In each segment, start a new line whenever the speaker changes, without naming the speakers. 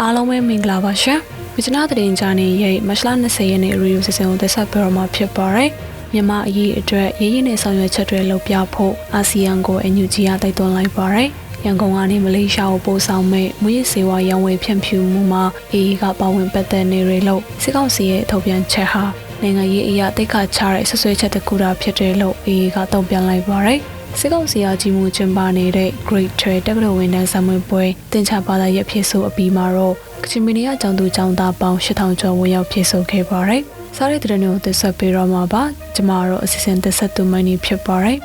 အားလုံးပဲမင်္ဂလာပါရှင်။မြချနာတရင်ဂျာနေရဲ့မတ်လ20ရက်နေ့ရီယူစီစဉ်ကိုတက်ဆက်ပြတော့မှာဖြစ်ပါတယ်။မြန်မာအရေးအတွက်ရင်းရင်းနဲ့ဆောင်ရွက်ချက်တွေလုပ်ပြဖို့အာဆီယံကိုအန်ယူဂျီကတိုက်တွန်းလိုက်ပါတယ်။ရန်ကုန်ကနေမလေးရှားကိုပို့ဆောင်မဲ့မွေးစေဝါရောင်းဝယ်ဖြန့်ဖြူးမှုမှာအေအေကပါဝင်ပတ်သက်နေရလို့စစ်ကောင်စီရဲ့ထုတ်ပြန်ချက်ဟာနိုင်ငံရေးအရာတိတ်ခါချတဲ့ဆွဆွဲချက်တစ်ခုတာဖြစ်တယ်လို့အေအေကတုံ့ပြန်လိုက်ပါတယ်။ စစ်ကောင်စီအကြီးမှုကျင်းပနေတဲ့ Great Trade တက္ကသိုလ်ဝန်ထမ်းဆောင်မပွဲတင်ချပါတာရဲ့ဖြစ်ဆိုအပြီးမှာတော့ကချင်ပြည်နယ်ကကျောင်းသူကျောင်းသားပေါင်း8000ကျော်ဝင်ရောက်ဖြစ်ဆိုခဲ့ပါတယ်။စားရတဲ့တဲ့မျိုးသစ္စာပေးတော့မှာပါ။ကျမတို့အစီအစဉ်သစ္စာတူမနီဖြစ်ပါတယ်။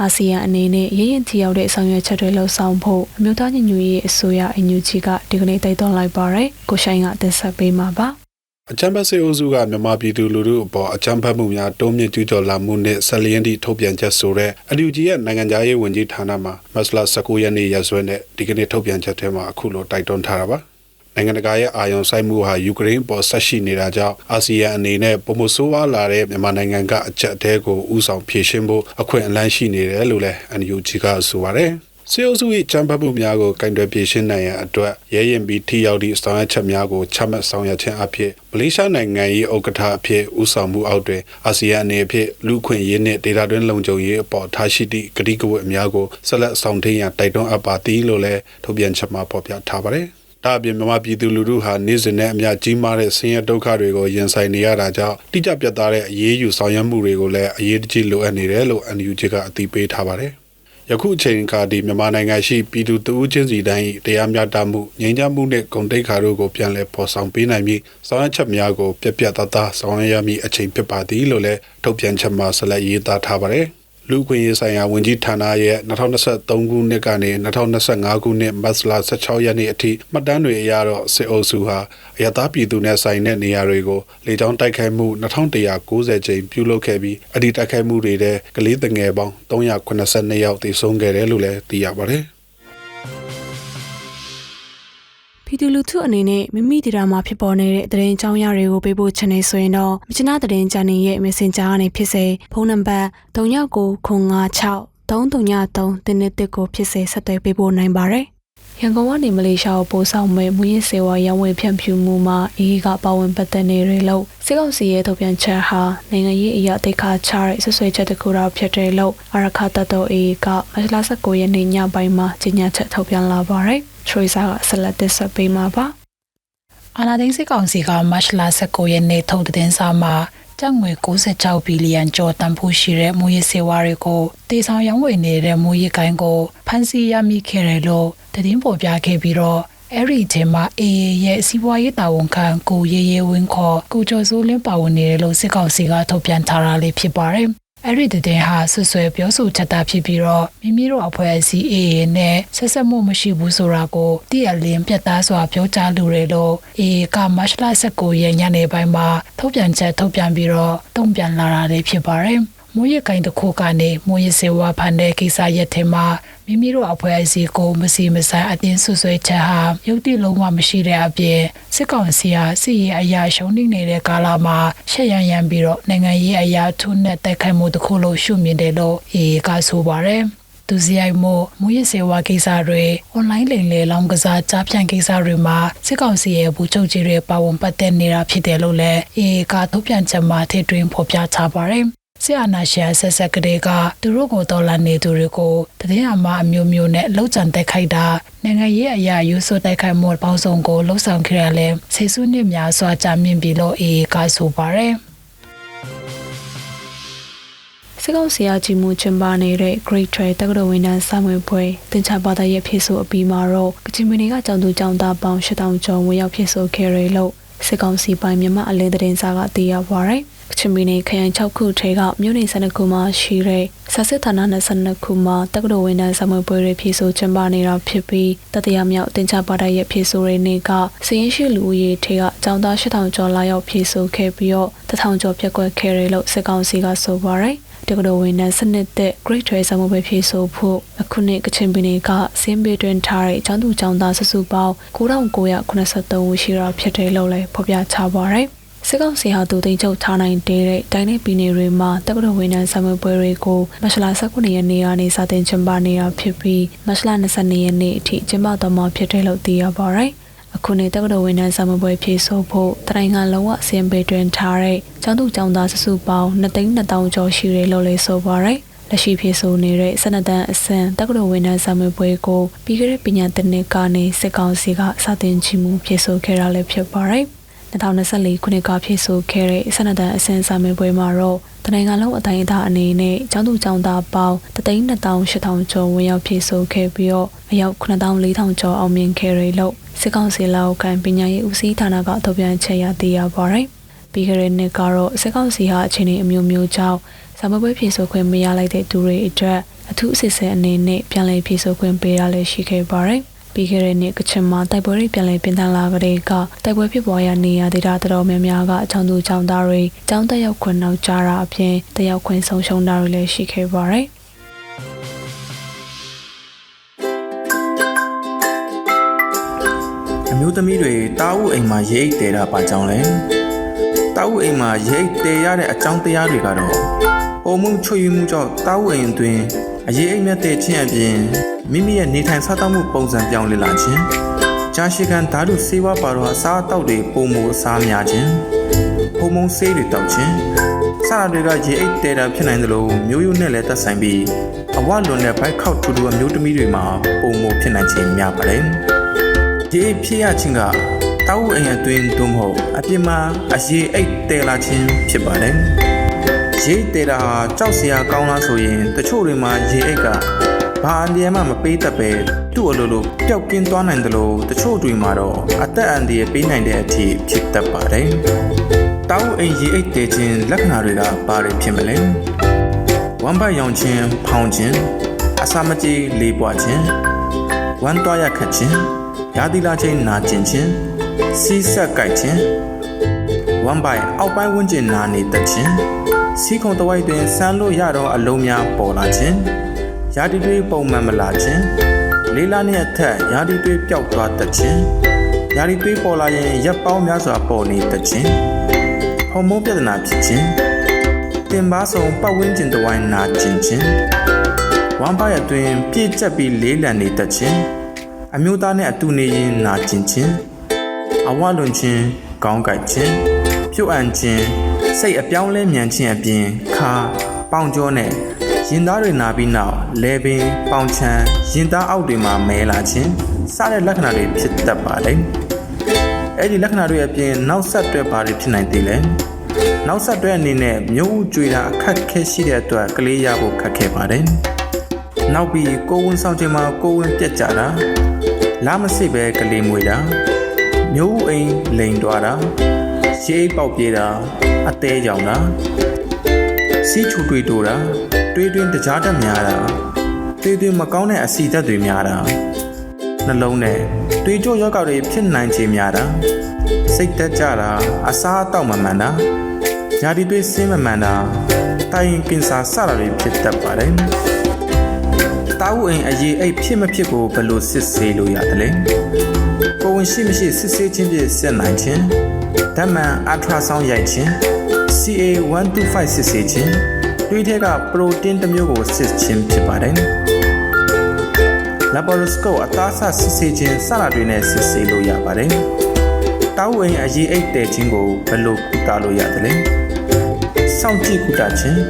အာဆီယံအနေနဲ့ရရင်တီရောက်တဲ့အဆောင်ရွက်ချက်တွေလှုပ်ဆောင်ဖို့အမျိုးသားညီညွတ်ရေးအစိုးရအန်ယူဂျီကဒီကနေ့တိုက်တွန်းလိုက်ပါတယ်။ကိုရှိုင်းကသစ္စာပေးမှာပါ။
အချမ်းဘတ်စေအုပ်စုကမြန်မာပြည်သူလူထုအပေါ်အချမ်းဘတ်မှုများတုံးမြင့်ကျူးကျော်လာမှုနဲ့ဆက်လျင်းသည့်ထုတ်ပြန်ချက်ဆိုတဲ့အလူကြီးရဲ့နိုင်ငံသားရေးဝန်ကြီးဌာနမှမတ်လ19ရက်နေ့ရက်စွဲနဲ့ဒီကနေ့ထုတ်ပြန်ချက်ထဲမှာအခုလိုတိုက်တွန်းထားတာပါနိုင်ငံတကာရဲ့အာရုံစိုက်မှုဟာယူကရိန်းပေါ်ဆက်ရှိနေတာကြောင့်အာဆီယံအနေနဲ့ပုံမဆိုးဝါးလာတဲ့မြန်မာနိုင်ငံကအကြက်အသေးကိုဥဆောင်ဖြည့်ရှင်းဖို့အခွင့်အလမ်းရှိနေတယ်လို့လည်း NUG ကဆိုပါတယ် စေအုပ်စု၏ချမ်းပတ်မှုများကိုကင်တွယ်ပြေရှင်းနိုင်ရန်အတွက်ရဲရင်ပြီးထိရောက်သည့်ဆောင်ရွက်ချက်များကိုချမှတ်ဆောင်ရွက်ခြင်းအဖြစ်မလေးရှားနိုင်ငံ၏ဥက္ကဋ္ဌအဖြစ်ဦးဆောင်မှုအောက်တွင်အာဆီယံအနေဖြင့်လူခွင့်ရေးနှင့်ဒေတာတွင်းလုံခြုံရေးအပေါ်ထားရှိသည့်ကတိကဝတ်အများကိုဆက်လက်ဆောင်ထင်းရန်တိုက်တွန်းအပ်ပါသည်လို့လည်းထုတ်ပြန်ချက်မှာဖော်ပြထားပါတယ်။ဒါအပြင်မြန်မာပြည်သူလူထုဟာနေ့စဉ်နဲ့အများကြီးမားတဲ့ဆင်းရဲဒုက္ခတွေကိုရင်ဆိုင်နေရတာကြောင့်တိကျပြတ်သားတဲ့အရေးယူဆောင်ရွက်မှုတွေကိုလည်းအရေးတကြီးလိုအပ်နေတယ်လို့ NUG ကအသိပေးထားပါတယ်။ ယခုအချိန်အခါဒီမြန်မာနိုင်ငံရှိပြည်သူတဦးချင်းစီတိုင်း၏တရားမျှတမှုငြိမ်းချမ်းမှုနှင့်ဂုဏ်သိက္ခာတို့ကိုပြန်လည်ပေါ်ဆောင်ပေးနိုင်ပြီးဆောင်ရွက်ချက်များကိုပြပြတသားဆောင်ရွက်ရမည့်အချိန်ဖြစ်ပါသည်လို့လည်းထုတ်ပြန်ချက်မှာဆက်လက်ရေးသားထားပါတယ်။ လူခွင့်ရေးဆိုင်ရာဝန်ကြီးဌာနရဲ့2023ခုနှစ်ကနေ2025ခုနှစ်မတ်လ16ရက်နေ့အထိမှတ်တမ်းတွေအရတော့စစ်အုပ်စုဟာအရသာပြည်သူနဲ့ဆိုင်တဲ့နေရာတွေကိုလေကြောင်းတိုက်ခိုက်မှု2190ကြိမ်ပြုလုပ်ခဲ့ပြီးအဒီတိုက်ခိုက်မှုတွေတဲ့ကလေးငယ်ပေါင်း382ယောက်သေဆုံးခဲ့တယ်လို့လည်းသိရပါတယ်။
ပြည်သူလူထုအနေနဲ့မိမိဒေတာမှာဖြစ်ပေါ်နေတဲ့သတင်းကြောင်းရတွေကိုပေးပို့ချင်နေဆိုရင်တော့မြချနာသတင်းချန်နယ်ရဲ့ Messenger ကနေဖြစ်စေဖုန်းနံပါတ်3996 333တင်းတစ်ကိုဖြစ်စေဆက်သွယ်ပေးပို့နိုင်ပါတယ်။ရန်ကုန်ကနေမလေးရှားကိုပို့ဆောင်မဲ့မူရင်းစေဝါရောင်းဝယ်ဖြန့်ဖြူးမှုမှာအေးကပါဝင်ပတ်သက်နေရလို့စစ်ကောင်စီရဲ့ထုတ်ပြန်ချက်ဟာနိုင်ငံရေးအရာတိတ်ခါချတဲ့ဆွဆွဲချက်တစ်ခုတော့ဖြစ်တယ်လို့အရခတတ်တော်အေးကမတ်လ19ရက်နေ့ညပိုင်းမှာကြေညာချက်ထုတ်ပြန်လာပါတယ်။ Tracer ကဆက်လက်တက်ဆက်ပေးမှာပါ
အာနာသိန်းစစ်ကောင်စီကမတ်လ19ရက်နေ့ထုတ်တဲ့စာမှာကျပ်ငွေ66ဘီလီယံကျော်တန်ဖိုးရှိတဲ့မူရစေဝါတွေကိုတေဆောင်ရောင်းဝယ်နေတဲ့မူရကိုင်းကိုဖမ်းဆီးရမိခဲ့တယ်လို့သတင်းပေါ်ပြခဲ့ပြီးတော့အဲ့ဒီထဲမှာအေးရဲ့စီးပွားရေးတာဝန်ခံကိုရေရေဝင်းခေါ်ကိုကျော်စိုးလင်းပါဝင်နေတယ်လို့စစ်ကောင်စီကထုတ်ပြန်ထားတာလေးဖြစ်ပါတယ် အဲ့ဒီတဲ့ဟာဆွဆွဲပြောဆိုချက်တာဖြစ်ပြီးတော့မိမိတို့အဖွဲ့အစည်းအေးနဲ့ဆက်ဆက်မှုမရှိဘူးဆိုတာကိုတည့်အလင်းပြတ်သားစွာပြောကြားလိုတယ်လို့အေးကမတ်လ19ရက်ညနေပိုင်းမှာထုတ်ပြန်ချက်ထုတ်ပြန်ပြီးတော့တုံ့ပြန်လာတာလေးဖြစ်ပါတယ်။မိုးရကိုင်တစ်ခုကနေမိုးရစေဝါဖန်တဲ့ကိစ္စရက်ထဲမှာ မိမိတို့အဖွဲ့အစည်းကိုမစီမဆိုင်အတင်းဆွဆွဲချက်ဟာရုပ်တိလုံးဝမရှိတဲ့အပြင်စစ်ကောင်စီဟာစစ်ရေးအရာရှုံးနေနေတဲ့ကာလမှာရှက်ရန်ရန်ပြီးတော့နိုင်ငံရေးအရာထုနဲ့တိုက်ခိုက်မှုတစ်ခုလို့ရှုမြင်တယ်လို့အေကဆိုပါတယ်သူစရိုက်မို့မူရစေဝါကိစ္စတွေအွန်လိုင်းလိမ်လေလောင်းကစားကြားဖြန့်ကိစ္စတွေမှာစစ်ကောင်စီရဲ့ဘူချုပ်ကြီးတွေပါဝင်ပတ်သက်နေတာဖြစ်တယ်လို့လည်းအေကထုတ်ပြန်ချက်မှာထည့်သွင်းဖော်ပြထားပါတယ် ဆရာနာရှာဆက်ဆက်ကလေးကသူတို့ကိုတော်လာနေသူတွေကိုတည်င်းအမအမျိုးမျိုးနဲ့လှုပ်ကြံတိုက်ခိုက်တာနိုင်ငံရေးအရာယူဆိုတိုက်ခိုက်မှုပေါင်းစုံကိုလှုပ်ဆောင်ခဲ့ရလဲဆေစုနှစ်များစွာကြာမြင့်ပြီလို့အေကဆိုပါတယ်
စစ်ကောင်စီအကြီးမှုကျင်းပနေတဲ့ Great Trade တက္ကသိုလ်ဝန်ထမ်းစာမွေပွဲတင်ချပါတဲ့ရဖြစ်ဆိုအပြီးမှာတော့ကချင်ပြည်နယ်ကကျောင်းသူကျောင်းသားပေါင်း8000ကျော်ဝင်ရောက်ဖြစ်ဆိုခဲ့ရလို့စစ်ကောင်စီပိုင်းမြန်မာအလဲသတင်းစာကသိရပါရယ် ကချင်ပြည်နယ်ခရိုင်6ခုထဲကမြို့နယ်12ခုမှာရှိတဲ့ဆက်စစ်ဌာန22ခုမှာတက္ကသိုလ်ဝန်ထမ်းစာမွေပွဲတွေဖြစ်ဆိုကျင်းပနေတာဖြစ်ပြီးတတိယမြောက်တင်ချပါတဲ့ရဖြစ်ဆိုတွေနေ့ကစည်ရင်ရှိလူဦးရေထဲကကျောင်းသား8000ကျော်လာရောက်ဖြစ်ဆိုခဲ့ပြီးတော့1000ကျော်ပြက်ကွက်ခဲ့တယ်လို့စစ်ကောင်စီကဆိုပါရယ်တက္ကသိုလ်ဝန်ထမ်းစနစ်တဲ့ Great Trail ဆောင်ပွဲဖြည့်ဆို့ဖို့အခုနှစ်ကချင်ပြည်နယ်ကစင်းပေတွင်ထားတဲ့အကျောင်းသူကျောင်းသားစုစုပေါင်း9983ဦးရှိတာဖြစ်တယ်လို့လည်းဖော်ပြချပါရယ်။က စစ်ကောင်စီဟာသူသိမ်းချုပ်ထားနိုင်တဲ့တိုင်းနယ်ပြည်နယ်တွေမှာတက္ကသိုလ်ဝန်ထမ်းဆံမပွဲတွေကိုမတ်လ19ရက်နေ့ကနေစတင်ကျင်းပနေတာဖြစ်ပြီးမတ်လ22ရက်နေ့အထိကျင်းပသွားမှာဖြစ်တယ်လို့သိရပါတယ်။အခုနေ့တက္ကသိုလ်ဝန်ထမ်းဆံမပွဲဖြည့်ဆို့ဖို့တရိုင်ငံလုံးဝအစင်ပေတွင်ထားတဲ့ကျောင်းသူကျောင်းသားစုစုပေါင်း2,200ကျော်ရှိတယ်လို့လည်းဆိုပါတယ်။လက်ရှိဖြစ်ဆိုနေတဲ့စနဒန်အစံတက္ကသိုလ်ဝန်ထမ်းစာမေးပွဲကိုပြီးခဲ့တဲ့ပညာသင်နှစ်ကနေစစ်ကောင်စီကစတင်ချီမှုဖြစ်ဆိုခဲ့တာလည်းဖြစ်ပါတယ်။ 2024ခုနှစ်ကဖြစ်ဆိုခဲ့တဲ့စနဒန်အစင်စာမေးပွဲမှာတော့တနိုင်ငံလုံးအတိုင်းအတာအနေနဲ့ကျောင်းသူကျောင်းသားပေါင်း328,000ကျော်ဝင်ရောက်ဖြစ်ဆိုခဲ့ပြီးတော့အယောက်94,000ကျော်အောင်မြင်ခဲ့ရလို့စစ်ကောင်စီလက်အောက်ခံပညာရေးဦးစီးဌာနကထုတ်ပြန်ချက်ရသိရပါတယ်။ပြီးခဲ့တဲ့နှစ်ကတော့စစ်ကောင်စီဟာအခြေအနေအမျိုးမျိုးကြောင့်စာမေးပွဲဖြေဆိုခွင့်မရလိုက်တဲ့သူတွေအတွက်အထူးအစစ်အဆေအနေနဲ့ပြန်လည်ဖြေဆိုခွင့်ပေးရလည်းရှိခဲ့ပါတယ်။ ပြီးခဲ့တဲ့နှစ်ကချင်မှာတိုက်ပွဲတွေပြန်လည်ပြင်ထန်လာကြတဲ့ကတိုက်ပွဲဖြစ်ပွားရာနေရာဒေသတော်တော်များများကအချောင်းသူချောင်းသားတွေចောင်းတက်ရောက်ခွင့်နောက်ကြတာအပြင်တက်ရောက်ခွင့်ဆုံးရှုံးတာတွေလည်းရှိခဲ့ပါတယ်။
အမျိုးသမီးတွေတာအုပ်အိမ်မှာရိတ်တဲတာပါကြောင်းလဲတာအုပ်အိမ်မှာရိတ်တဲရတဲ့အကြောင်းတရားတွေကတော့ပုံမှုချွေယူမှုကြောင့်တာအုပ်အိမ်အတွင်းအရေးအိမ်မြတ်တဲ့ချင်းအပြင် မိမိရဲ့နေထိုင်စားသောက်မှုပုံစံပြောင်းလဲလာခြင်းကြာရှည်ခံဓာတ်တုစေဝါပါတော့အစားအသောက်တွေပုံမှုအစားများခြင်းဟိုမုန်းဆေးတွေတောက်ခြင်းစတာတွေကရေအိတ်တဲတာဖြစ်နိုင်သလိုမျိုးရိုးနဲ့လည်းသက်ဆိုင်ပြီးအဝလွန်တဲ့ဘိုက်ခောက်ထူထူအမျိုးသမီးတွေမှာပုံမှုဖြစ်နိုင်ခြင်းများပါတယ်ဒီဖြစ်ရခြင်းကတောက်အိမ်အတွင်းသို့မဟုတ်အပြင်မှာအရေးအိတ်တဲလာခြင်းဖြစ်ပါတယ်ရေတဲတာဟာကြောက်စရာကောင်းလားဆိုရင်တချို့တွေမှာရေအိတ်က ဘာအန်ဒီယမှမပေးတတ်ပဲသူ့အလိုလိုပျောက်ကင်းသွားနိုင်တယ်လို့တချို့တွေမှာတော့အသက်အန္တရာယ်ပေးနိုင်တဲ့အထိဖြစ်တတ်ပါတယ်တောက်အိမ်ရေအိတ်တဲခြင်းလက္ခဏာတွေကဘာတွေဖြစ်မလဲဝမ်းပတ်ရောင်ခြင်းဖောင်းခြင်းအစာမကြေလေးပွားခြင်းဝမ်းသွားရခတ်ခြင်းရာသီလာချင်းနာကျင်ခြင်းစီးဆက်ကြိုက်ခြင်းဝမ်းပိုင်အောက်ပိုင်းဝန်းကျင်နာနေတတ်ခြင်းစီးခုံတဝိုက်တွင်ဆန်းလို့ရတော့အလုံးများပေါ်လာခြင်း ရာသီတွေပုံမှန်မလာခြင်းလေးလာနှင့်အထက်ရာသီတွေပျောက်သွားတတ်ခြင်းရာသီတွေပေါ်လာရင်ရက်ပေါင်းများစွာပေါ်နေတတ်ခြင်းဟော်မုန်းပြဿနာဖြစ်ခြင်းတင်ပါဆောင်ပတ်ဝန်းကျင်တဝိုင်းနာကျင်ခြင်းဝမ်းပိုင်အတွင်ပြည့်ကျက်ပြီးလေးလံနေတတ်ခြင်းအမျိုးသားနဲ့အတူနေရင်နာကျင်ခြင်းအဝလွန်ခြင်းကောင်းကိုက်ခြင်းပြုတ်အံ့ခြင်းစိတ်အပြောင်းလဲမြန်ခြင်းအပြင်ခါပေါင်ကြောနဲ့ ရင်သားတွေနာပြီးနောက်လဲပင်ပေါင်ချမ်းရင်သားအောက်တွေမှာမဲလာခြင်းစတဲ့လက္ခဏာတွေဖြစ်တတ်ပါတယ်အဲ့ဒီလက္ခဏာတွေအပြင်နောက်ဆက်တွဲဘာတွေဖြစ်နိုင်သေးလဲနောက်ဆက်တွဲအနေနဲ့မျိုးဥကြွေတာအခက်ခဲရှိတဲ့အတွက်ကလေးရဖို့ခက်ခဲပါတယ်နောက်ပြီးကိုယ်ဝန်ဆောင်ခြင်းမှာကိုယ်ဝန်ပြက်ကြတာလာမစိပဲကလေးမွေတာမျိုးဥအိမ်လိန်သွားတာရှေးပေါက်ပြေးတာအသေးကြောင်တာစီးချူတွေးတိုးတာ တွေးတွင်းတကြားတက်များတာတွေးတွင်းမကောင်းတဲ့အစီသက်တွေများတာနှလုံးနဲ့တွေးကြောယောဂတွေဖြစ်နိုင်ခြေများတာစိတ်တက်ကြတာအစားအသောက်မမှန်တာညာဒီတွေးစင်းမမှန်တာတိုင်ကင်ဆာစတာတွေဖြစ်တတ်ပါတယ်တာဝအိမ်အရေးအိတ်ဖြစ်မဖြစ်ကိုဘယ်လိုစစ်ဆေးလို့ရတယ်လဲကိုဝင်ရှိမရှိစစ်ဆေးခြင်းဖြင့်ဆက်နိုင်ခြင်းဓာတ်မှန်အထရာဆောင်းရိုက်ခြင်း CA125 စစ်ဆေးခြင်း တွေးထဲကပရိုတင်းတစ်မျိုးကိုစစ်ခြင်းဖြစ်ပါတယ် laparoscope အသားဆစစ်ဆေးခြင်းစတာတွေနဲ့စစ်ဆေးလို့ရပါတယ်တောက်ဝင်အရေးအိတ်တဲ့ခြင်းကိုဘယ်လိုကုသလို့ရတယ်လဲစောင့်ကြည့်ကုသခြင်း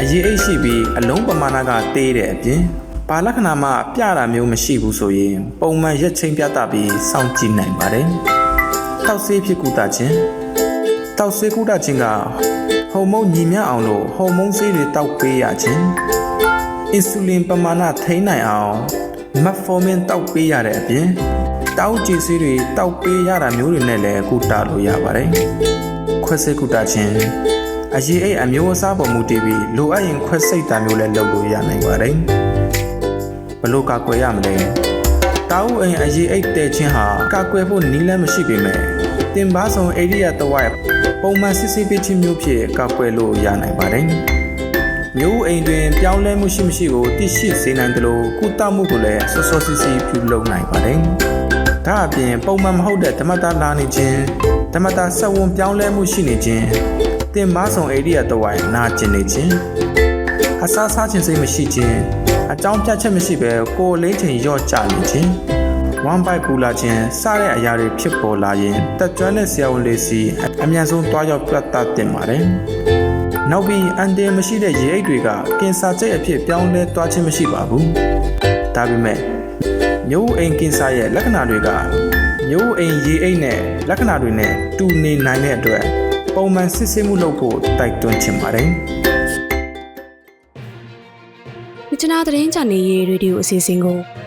အရေးအိတ်ရှိပြီးအလုံးပမာဏကသေးတဲ့အပြင်ဘာလက္ခဏာမှပြတာမျိုးမရှိဘူးဆိုရင်ပုံမှန်ရက်ချင်းပြတာပြီးစောင့်ကြည့်နိုင်ပါတယ်တောက်ဆေးဖြစ်ကုသခြင်းတောက်ဆေးကုသခြင်းက ဟော်မုန်းညီမျှအောင်လို့ဟော်မုန်းဆေးတွေတောက်ပေးရခြင်းအင်ဆူလင်ပမာဏထိန်းနိုင်အောင်မက်ဖော်မင်တောက်ပေးရတဲ့အပြင်တောက်ကြည်ဆေးတွေတောက်ပေးရတာမျိုးတွေနဲ့လည်းကုသလို့ရပါတယ်ခွက်စိတ်ကုသခြင်းအရေးအိတ်အမျိုးအစားပေါ်မူတည်ပြီးလိုအပ်ရင်ခွက်စိတ်တာမျိုးလည်းလုပ်လို့ရနိုင်ပါတယ်ဘလို့ကာကွယ်ရမလဲတာဝအိမ်အရေးအိတ်တဲခြင်းဟာကာကွယ်ဖို့နည်းလမ်းမရှိပေမဲ့တင်ပါဆောင်ဧရိယာတဝိုက် ပုံမှန်စစ်ဆေးပေးခြင်းမျိုးဖြင့်ကာကွယ်လို့ရနိုင်ပါတယ်မျိုးအိမ်တွင်ပြောင်းလဲမှုရှိမရှိကိုသိရှိစေနိုင်တယ်လို့ကုသမှုကိုလည်းစောစောစီးစီးပြုလုပ်နိုင်ပါတယ်ဒါအပြင်ပုံမှန်မဟုတ်တဲ့ဓမ္မတာလာနေခြင်းဓမ္မတာဆက်ဝန်ပြောင်းလဲမှုရှိနေခြင်းတင်မဆုံဧရိယာတဝိုင်နာကျင်နေခြင်းအစားစားခြင်းစိတ်မရှိခြင်းအကြောင်းပြချက်မရှိဘဲကိုယ်လေးချိန်ရော့ကျနေခြင်း ဝမ်ပိုက်ပူလာခြင်းစတဲ့အရာတွေဖြစ်ပေါ်လာရင်တက်ကြွတဲ့ဆရာဝန်လေးစီအမြန်ဆုံးတွားရောက်ပြတ်သားတင်ပါတယ်။နောက်ပြီးအန်တယ်မရှိတဲ့ရေအိတ်တွေကကင်ဆာကျိတ်အဖြစ်ပြောင်းလဲသွားခြင်းမရှိပါဘူး။ဒါပေမဲ့မျိုးအိမ်ကင်ဆာရဲ့လက္ခဏာတွေကမျိုးအိမ်ရေအိတ်နဲ့လက္ခဏာတွေနဲ့တူနေနိုင်တဲ့အတွက်ပုံမှန်စစ်ဆေးမှုလုပ်ဖို့တိုက်တွန်းချင်ပါတယ်။
မြချနာသတင်းချန်နယ်ရေးရေဒီယိုအစီအစဉ်ကို